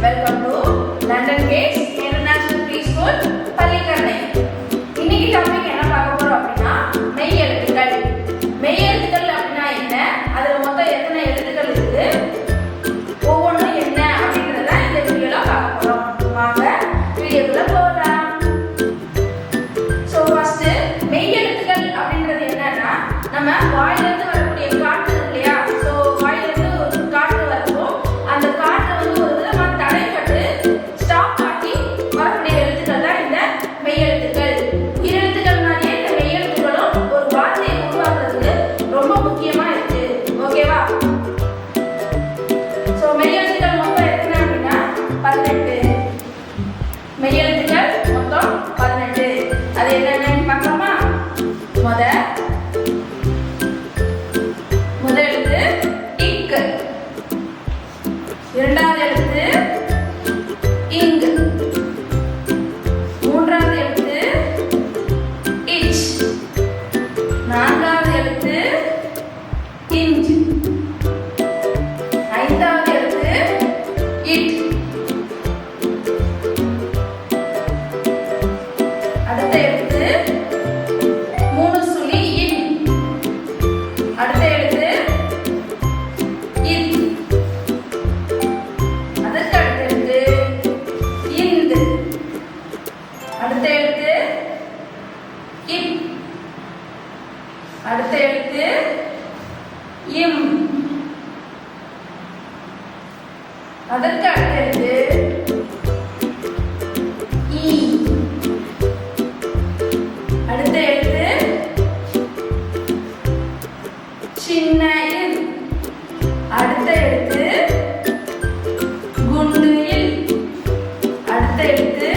Welcome Thank you. அடுத்த எழுத்து இம். அதற்கு அடுத்த எழுத்து இ அடுத்த எழுத்து சின்ன இல் அடுத்த எழுத்து குண்டு அடுத்த எழுத்து